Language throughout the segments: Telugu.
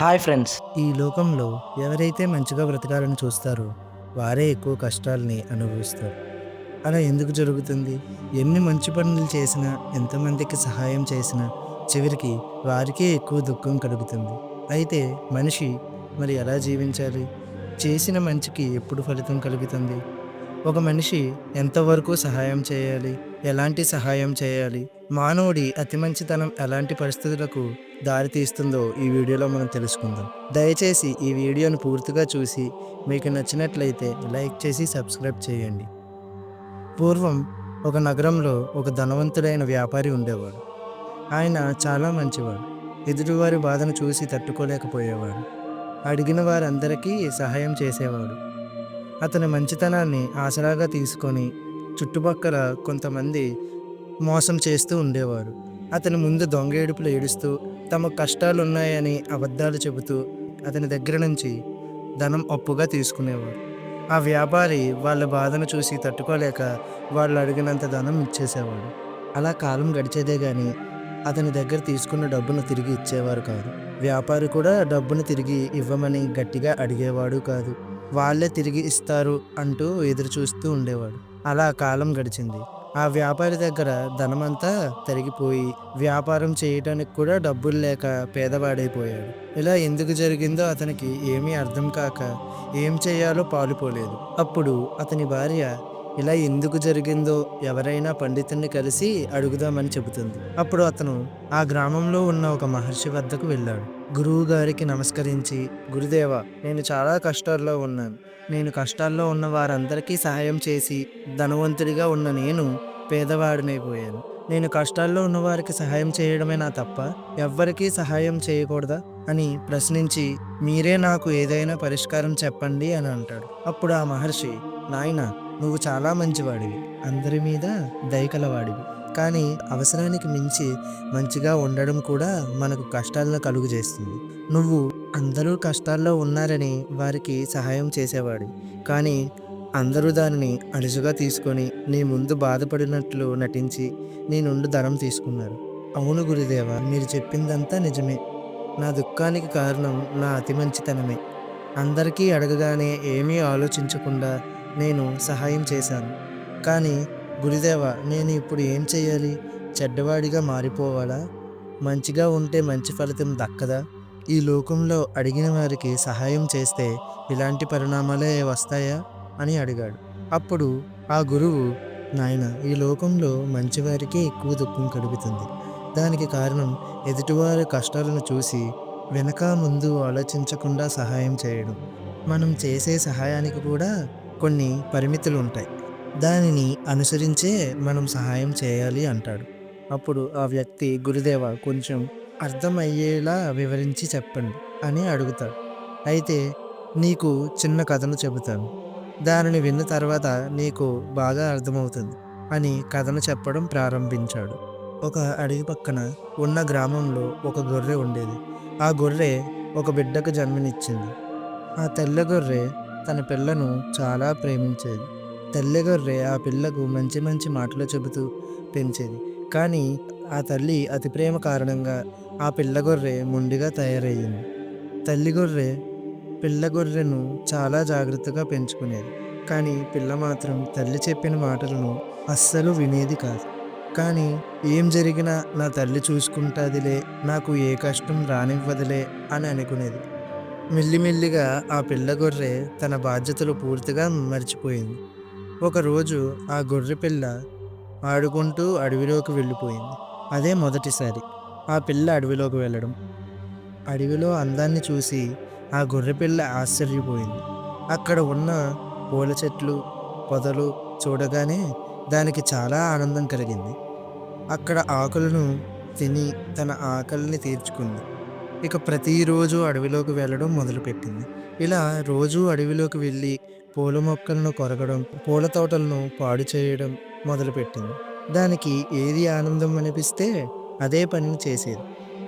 హాయ్ ఫ్రెండ్స్ ఈ లోకంలో ఎవరైతే మంచిగా బ్రతకాలని చూస్తారో వారే ఎక్కువ కష్టాలని అనుభవిస్తారు. అలా ఎందుకు జరుగుతుంది? ఎన్ని మంచి పనులు చేసినా ఎంతమందికి సహాయం చేసినా చివరికి వారికే ఎక్కువ దుఃఖం కలుగుతుంది. అయితే మనిషి మరి ఎలా జీవించాలి? చేసిన మంచికి ఎప్పుడు ఫలితం కలుగుతుంది? ఒక మనిషి ఎంతవరకు సహాయం చేయాలి? ఎలాంటి సహాయం చేయాలి? మానవుడి అతి మంచితనం ఎలాంటి పరిస్థితులకు దారి తీస్తుందో ఈ వీడియోలో మనం తెలుసుకుందాం. దయచేసి ఈ వీడియోను పూర్తిగా చూసి మీకు నచ్చినట్లయితే లైక్ చేసి సబ్స్క్రైబ్ చేయండి. పూర్వం ఒక నగరంలో ఒక ధనవంతుడైన వ్యాపారి ఉండేవాడు. ఆయన చాలా మంచివాడు. ఎదుటివారి బాధను చూసి తట్టుకోలేకపోయేవాడు. అడిగిన వారందరికీ సహాయం చేసేవాడు. అతని మంచితనాన్ని ఆసరాగా తీసుకొని చుట్టుపక్కల కొంతమంది మోసం చేస్తూ ఉండేవారు. అతని ముందు దొంగ ఏడుపులు ఏడుస్తూ తమ కష్టాలు ఉన్నాయని అబద్ధాలు చెబుతూ అతని దగ్గర నుంచి ధనం అప్పుగా తీసుకునేవారు ఆ వ్యాపారి వాళ్ళ బాధను చూసి తట్టుకోలేక వాళ్ళు అడిగినంత ధనం ఇచ్చేసేవాడు. అలా కాలం గడిచేదే కానీ అతని దగ్గర తీసుకున్న డబ్బును తిరిగి ఇచ్చేవారు కాదు. వ్యాపారి కూడా డబ్బును తిరిగి ఇవ్వమని గట్టిగా అడిగేవాడు కాదు. వాళ్ళే తిరిగి ఇస్తారు అంటూ ఎదురు చూస్తూ ఉండేవాడు. అలా కాలం గడిచింది. ఆ వ్యాపారి దగ్గర ధనమంతా తరిగిపోయి వ్యాపారం చేయటానికి కూడా డబ్బులు లేక పేదవాడైపోయాడు. ఇలా ఎందుకు జరిగిందో అతనికి ఏమీ అర్థం కాక ఏం చేయాలో పాలుపోలేదు. అప్పుడు అతని భార్య ఇలా ఎందుకు జరిగిందో ఎవరైనా పండితుడిని కలిసి అడుగుదామని చెబుతుంది. అప్పుడు అతను ఆ గ్రామంలో ఉన్న ఒక మహర్షి వద్దకు వెళ్ళాడు. గురువు గారికి నమస్కరించి గురుదేవ నేను చాలా కష్టాల్లో ఉన్నాను. నేను కష్టాల్లో ఉన్న వారందరికీ సహాయం చేసి ధనవంతుడిగా ఉన్న నేను పేదవాడినైపోయాను నేను కష్టాల్లో ఉన్న వారికి సహాయం చేయడమే నా తప్ప ఎవ్వరికీ సహాయం చేయకూడదా? అని ప్రశ్నించి మీరే నాకు ఏదైనా పరిష్కారం చెప్పండి అని అంటాడు. అప్పుడు ఆ మహర్షి నాయన నువ్వు చాలా మంచివాడివి. అందరి మీద దయకలవాడివి కానీ అవసరానికి మించి మంచిగా ఉండడం కూడా మనకు కష్టాలను కలుగు చేస్తుంది నువ్వు అందరూ కష్టాల్లో ఉన్నారని వారికి సహాయం చేసేవాడు. కానీ అందరూ దానిని అలుసుగా తీసుకొని నీ ముందు బాధపడినట్లు నటించి నీ నుండి ధనం తీసుకున్నారు. అవును గురుదేవ మీరు చెప్పిందంతా నిజమే. నా దుఃఖానికి కారణం నా అతి మంచితనమే అందరికీ అడగగానే ఏమీ ఆలోచించకుండా నేను సహాయం చేశాను. కానీ గురుదేవ నేను ఇప్పుడు ఏం చేయాలి? చెడ్డవాడిగా మారిపోవాలా? మంచిగా ఉంటే మంచి ఫలితం దక్కదా? ఈ లోకంలో అడిగిన వారికి సహాయం చేస్తే ఇలాంటి పరిణామాలే వస్తాయా? అని అడిగాడు. అప్పుడు ఆ గురువు నాయన ఈ లోకంలో మంచివారికి ఎక్కువ దుఃఖం కలుగుతుంది. దానికి కారణం ఎదుటివారి కష్టాలను చూసి వెనక ముందు ఆలోచించకుండా సహాయం చేయడం. మనం చేసే సహాయానికి కూడా కొన్ని పరిమితులు ఉంటాయి దానిని అనుసరించే మనం సహాయం చేయాలి అంటాడు. అప్పుడు ఆ వ్యక్తి గురుదేవ కొంచెం అర్థమయ్యేలా వివరించి చెప్పండి అని అడుగుతాడు. అయితే నీకు చిన్న కథను చెబుతాను. దానిని విన్న తర్వాత నీకు బాగా అర్థమవుతుంది అని కథను చెప్పడం ప్రారంభించాడు. ఒక అడవి పక్కన ఉన్న గ్రామంలో ఒక గొర్రె ఉండేది. ఆ గొర్రె ఒక బిడ్డకు జన్మనిచ్చింది. ఆ తెల్ల గొర్రె తన పిల్లను చాలా ప్రేమించేది. తల్లి గొర్రె ఆ పిల్లకు మంచి మంచి మాటలు చెబుతూ పెంచేది. కానీ ఆ తల్లి అతి ప్రేమ కారణంగా ఆ పిల్ల గొర్రె మొండిగా తయారయ్యింది. తల్లి గొర్రె పిల్ల గొర్రెను చాలా జాగ్రత్తగా పెంచుకునేది. కానీ పిల్ల మాత్రం తల్లి చెప్పిన మాటలను అస్సలు వినేది కాదు. కానీ ఏం జరిగినా నా తల్లి చూసుకుంటాదిలే నాకు ఏ కష్టం రానివ్వదులే అని అనుకునేది. మెల్లిమెల్లిగా ఆ పిల్ల గొర్రె తన బాధ్యతలు పూర్తిగా మర్చిపోయింది. ఒకరోజు ఆ గొర్రె పిల్ల ఆడుకుంటూ అడవిలోకి వెళ్ళిపోయింది. అదే మొదటిసారి ఆ పిల్ల అడవిలోకి వెళ్ళడం. అడవిలో అందాన్ని చూసి ఆ గొర్రె పిల్ల ఆశ్చర్యపోయింది. అక్కడ ఉన్న పూల చెట్లు పొదలు చూడగానే దానికి చాలా ఆనందం కలిగింది. అక్కడ ఆకులను తిని తన ఆకలిని తీర్చుకుంది. ఇక ప్రతిరోజు అడవిలోకి వెళ్ళడం మొదలుపెట్టింది. ఇలా రోజు అడవిలోకి వెళ్ళి పూల మొక్కలను కొరగడం పూల తోటలను పాడు చేయడం మొదలుపెట్టింది. దానికి ఏది ఆనందం అనిపిస్తే అదే పనిని చేసేది.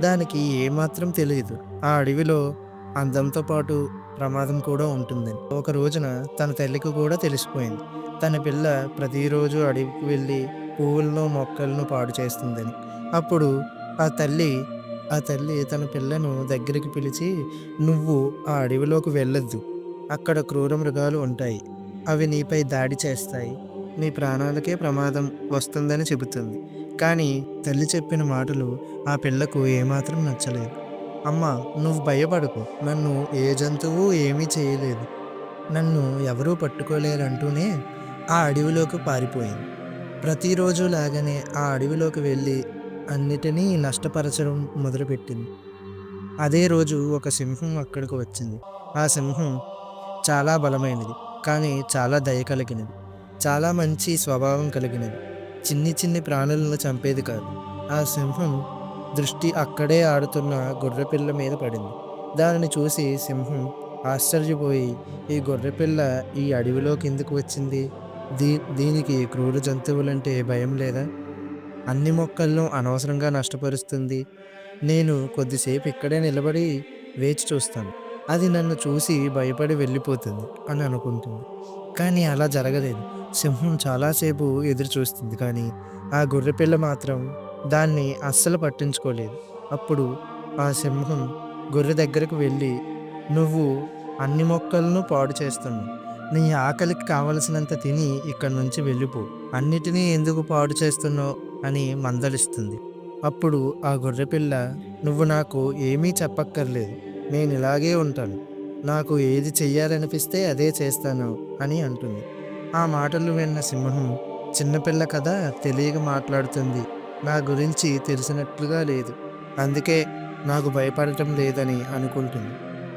దానికి ఏమాత్రం తెలియదు ఆ అడవిలో అందంతో పాటు ప్రమాదం కూడా ఉంటుందని. ఒక రోజున తన తల్లికి కూడా తెలిసిపోయింది. తన పిల్ల ప్రతిరోజు అడవికి వెళ్ళి పువ్వులను మొక్కలను పాడు చేస్తుందని. అప్పుడు ఆ తల్లి ఆ తల్లి తన పిల్లను దగ్గరికి పిలిచి నువ్వు ఆ అడవిలోకి వెళ్ళొద్దు. అక్కడ క్రూర మృగాలు ఉంటాయి. అవి నీపై దాడి చేస్తాయి. నీ ప్రాణాలకే ప్రమాదం వస్తుందని చెబుతుంది. కానీ తల్లి చెప్పిన మాటలు ఆ పిల్లకు ఏమాత్రం నచ్చలేదు. అమ్మ నువ్వు భయపడకు. నన్ను ఏ జంతువు ఏమీ చేయలేదు. నన్ను ఎవరూ పట్టుకోలేరంటూనే ఆ అడవిలోకి పారిపోయింది. ప్రతిరోజు లాగానే ఆ అడవిలోకి వెళ్ళి అన్నిటినీ నష్టపరచడం మొదలుపెట్టింది. అదే రోజు ఒక సింహం అక్కడికి వచ్చింది. ఆ సింహం చాలా బలమైనది కానీ చాలా దయ కలిగినది. చాలా మంచి స్వభావం కలిగినది. చిన్ని చిన్ని ప్రాణులను చంపేది కాదు. ఆ సింహం దృష్టి అక్కడే ఆడుతున్న గొర్రెపిల్ల మీద పడింది. దానిని చూసి సింహం ఆశ్చర్యపోయి ఈ గొర్రెపిల్ల ఈ అడవిలోకి ఎందుకు వచ్చింది? దీ దీనికి క్రూర జంతువులంటే భయం లేదా? అన్ని మొక్కలను అనవసరంగా నష్టపరుస్తుంది. నేను కొద్దిసేపు ఇక్కడే నిలబడి వేచి చూస్తాను. అది నన్ను చూసి భయపడి వెళ్ళిపోతుంది అని అనుకుంటుంది. కానీ అలా జరగలేదు. సింహం చాలాసేపు ఎదురు చూస్తుంది కానీ ఆ గొర్రెపిల్ల మాత్రం దాన్ని అస్సలు పట్టించుకోలేదు. అప్పుడు ఆ సింహం గొర్రె దగ్గరకు వెళ్ళి నువ్వు అన్ని మొక్కలను పాడు చేస్తున్నావు నీ ఆకలికి కావలసినంత తిని ఇక్కడి నుంచి వెళ్ళిపో. అన్నిటినీ ఎందుకు పాడు చేస్తున్నావు? అని మందలిస్తుంది. అప్పుడు ఆ గొర్రెపిల్ల నువ్వు నాకు ఏమీ చెప్పక్కర్లేదు. నేను ఇలాగే ఉంటాను. నాకు ఏది చెయ్యాలనిపిస్తే అదే చేస్తాను అని అంటుంది. ఆ మాటలు విన్న సింహం చిన్నపిల్ల కదా తెలియక మాట్లాడుతుంది. నా గురించి తెలిసినట్లుగా లేదు. అందుకే నాకు భయపడటం లేదని అనుకుంటుంది.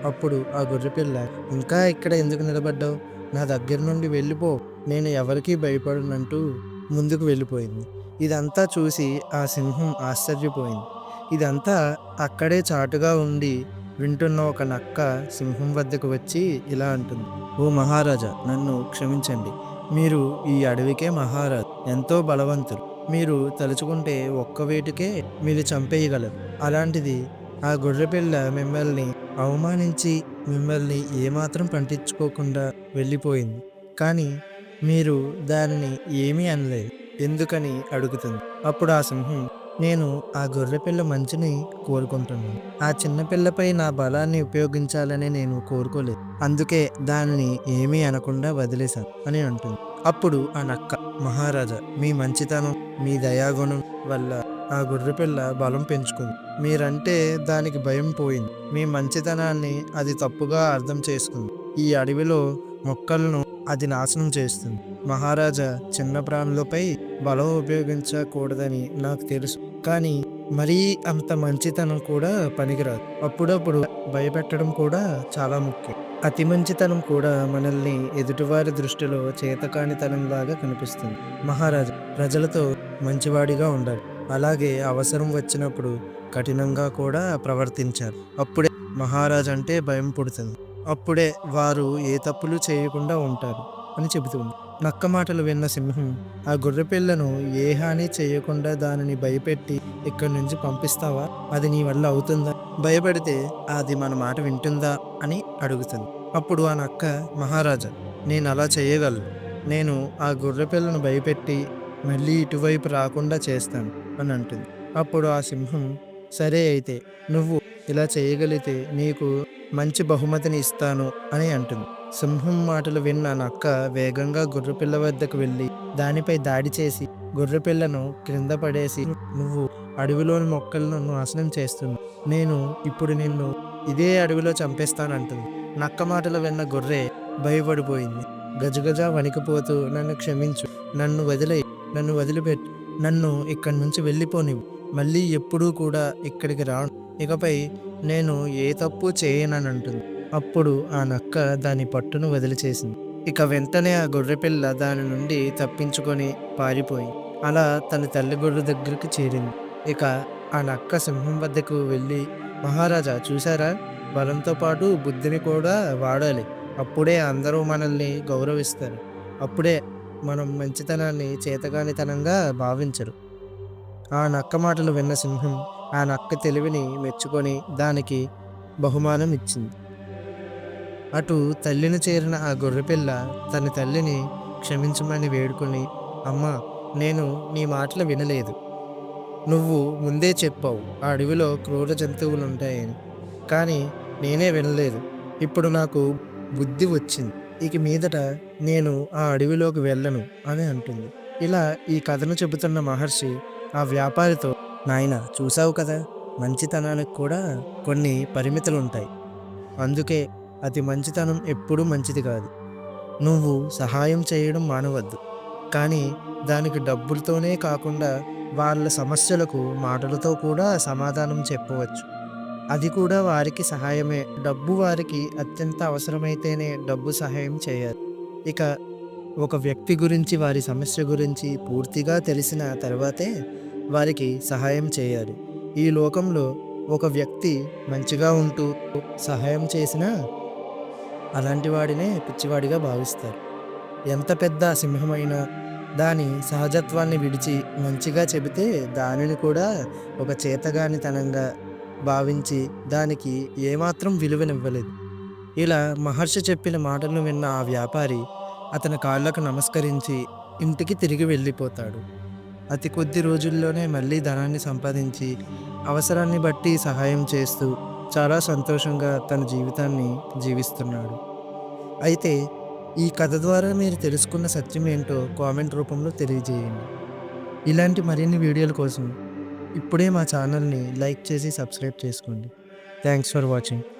అప్పుడు ఆ గొర్రెపిల్ల ఇంకా ఇక్కడ ఎందుకు నిలబడ్డావు? నా దగ్గర నుండి వెళ్ళిపో. నేను ఎవరికీ భయపడనంటూ ముందుకు వెళ్ళిపోయింది. ఇదంతా చూసి ఆ సింహం ఆశ్చర్యపోయింది. ఇదంతా అక్కడే చాటుగా ఉండి వింటున్న ఒక నక్క సింహం వద్దకు వచ్చి ఇలా అంటుంది. ఓ మహారాజా నన్ను క్షమించండి. మీరు ఈ అడవికే మహారాజు. ఎంతో బలవంతులు. మీరు తలుచుకుంటే ఒక్క వేటుకే మీరు చంపేయగలరు. అలాంటిది ఆ గొర్రెపిల్ల మిమ్మల్ని అవమానించి మిమ్మల్ని ఏమాత్రం పట్టించుకోకుండా వెళ్ళిపోయింది. కానీ మీరు దానిని ఏమీ అనలేదు. ఎందుకని అడుగుతుంది. అప్పుడు ఆ సింహం నేను ఆ గొర్రెపిల్ల మంచిని కోరుకుంటున్నాను ఆ చిన్నపిల్లపై నా బలాన్ని ఉపయోగించాలని నేను కోరుకోలేదు. అందుకే దానిని ఏమీ అనకుండా వదిలేశాను అని అంటుంది. అప్పుడు ఆ నక్క మహారాజా మీ మంచితనం మీ దయాగుణం వల్ల ఆ గొర్రెపిల్ల బలం పెంచుకుంది. మీరంటే దానికి భయం పోయింది. మీ మంచితనాన్ని అది తప్పుగా అర్థం చేసుకుంది. ఈ అడవిలో మొక్కలను అది నాశనం చేస్తుంది. మహారాజా చిన్న ప్రాణులపై బలం ఉపయోగించకూడదని నాకు తెలుసు. కానీ మరీ అంత మంచితనం కూడా పనికిరాదు. అప్పుడప్పుడు భయపెట్టడం కూడా చాలా ముఖ్యం. అతి మంచితనం కూడా మనల్ని ఎదుటివారి దృష్టిలో చేతకానితనంలాగా కనిపిస్తుంది. మహారాజా ప్రజలతో మంచివాడిగా ఉండాలి. అలాగే అవసరం వచ్చినప్పుడు కఠినంగా కూడా ప్రవర్తించారు అప్పుడే మహారాజ్ అంటే భయం పుడుతుంది. అప్పుడే వారు ఏ తప్పులు చేయకుండా ఉంటారు అని చెబుతుంది నక్క మాటలు విన్న సింహం ఆ గొర్రెపిల్లను ఏ హాని చేయకుండా దానిని భయపెట్టి ఇక్కడి నుంచి పంపిస్తావా? అది నీ వల్ల అవుతుందా? భయపడితే అది మన మాట వింటుందా? అని అడుగుతుంది. అప్పుడు ఆ నక్క మహారాజా నేను అలా చేయగలను. నేను ఆ గొర్రెపిల్లను భయపెట్టి మళ్ళీ ఇటువైపు రాకుండా చేస్తాను అని అంటుంది. అప్పుడు ఆ సింహం సరే అయితే నువ్వు ఇలా చేయగలిగితే నీకు మంచి బహుమతిని ఇస్తాను అని అంటుంది. సింహం మాటలు విన్న నక్క వేగంగా గొర్రెపిల్ల వద్దకు వెళ్ళి దానిపై దాడి చేసి గొర్రెపిల్లను క్రింద పడేసి నువ్వు అడవిలోని మొక్కలను నాశనం చేస్తున్నావు. నేను ఇప్పుడు నిన్ను ఇదే అడవిలో చంపేస్తానంటుంది. నక్క మాటలు విన్న గొర్రె భయపడిపోయింది. గజగజ వణికిపోతూ నన్ను క్షమించు నన్ను వదిలే నన్ను వదిలిపెట్టు నన్ను ఇక్కడి నుంచి వెళ్ళిపోనివ్వు మళ్ళీ ఎప్పుడూ కూడా ఇక్కడికి రాను. ఇకపై నేను ఏ తప్పు చేయనని అంటుంది అప్పుడు ఆ నక్క దాని పట్టును వదిలిచేసింది. ఇక వెంటనే ఆ గొర్రెపిల్ల దాని నుండి తప్పించుకొని పారిపోయి అలా తన తల్లి గొర్రె దగ్గరికి చేరింది. ఇక ఆ నక్క సింహం వద్దకు వెళ్ళి మహారాజా చూసారా బలంతో పాటు బుద్ధిని కూడా వాడాలి. అప్పుడే అందరూ మనల్ని గౌరవిస్తారు. అప్పుడే మనం మంచితనాన్ని చేతగానితనంగా భావించరు. ఆ నక్క మాటలు విన్న సింహం ఆ నక్క తెలివిని మెచ్చుకొని దానికి బహుమానం ఇచ్చింది. అటు తల్లిని చేరిన ఆ గొర్రెపిల్ల తన తల్లిని క్షమించమని వేడుకొని అమ్మా నేను నీ మాటలు వినలేదు. నువ్వు ముందే చెప్పావు ఆ అడవిలో క్రూర జంతువులు ఉంటాయని కానీ నేనే వినలేదు. ఇప్పుడు నాకు బుద్ధి వచ్చింది. ఇక మీదట నేను ఆ అడవిలోకి వెళ్ళను అని అంటుంది. ఇలా ఈ కథను చెబుతున్న మహర్షి ఆ వ్యాపారితో నాయన చూసావు కదా మంచితనానికి కూడా కొన్ని పరిమితులు ఉంటాయి అందుకే అతి మంచితనం ఎప్పుడూ మంచిది కాదు. నువ్వు సహాయం చేయడం మానవద్దు. కానీ దానికి డబ్బులతోనే కాకుండా వాళ్ళ సమస్యలకు మాటలతో కూడా సమాధానం చెప్పవచ్చు. అది కూడా వారికి సహాయమే. డబ్బు వారికి అత్యంత అవసరమైతేనే డబ్బు సహాయం చేయాలి. ఇక ఒక వ్యక్తి గురించి వారి సమస్య గురించి పూర్తిగా తెలిసిన తర్వాతే వారికి సహాయం చేయాలి. ఈ లోకంలో ఒక వ్యక్తి మంచిగా ఉంటూ సహాయం చేసినా అలాంటి వాడినే పిచ్చివాడిగా భావిస్తారు. ఎంత పెద్ద సింహమైనా దాని సహజత్వాన్ని విడిచి మంచిగా చెబితే దానిని కూడా ఒక చేతగానితనంగా భావించి దానికి ఏమాత్రం విలువనివ్వలేదు. ఇలా మహర్షి చెప్పిన మాటలను విన్న ఆ వ్యాపారి అతని కాళ్ళకు నమస్కరించి ఇంటికి తిరిగి వెళ్ళిపోతాడు. అతి కొద్ది రోజుల్లోనే మళ్ళీ ధనాన్ని సంపాదించి అవసరాన్ని బట్టి సహాయం చేస్తూ చాలా సంతోషంగా తన జీవితాన్ని జీవిస్తున్నాడు. అయితే ఈ కథ ద్వారా మీరు తెలుసుకున్న సత్యం ఏంటో కామెంట్ రూపంలో తెలియజేయండి. ఇలాంటి మరిన్ని వీడియోల కోసం ఇప్పుడే మా ఛానల్ని లైక్ చేసి సబ్స్క్రైబ్ చేసుకోండి. Thanks for watching.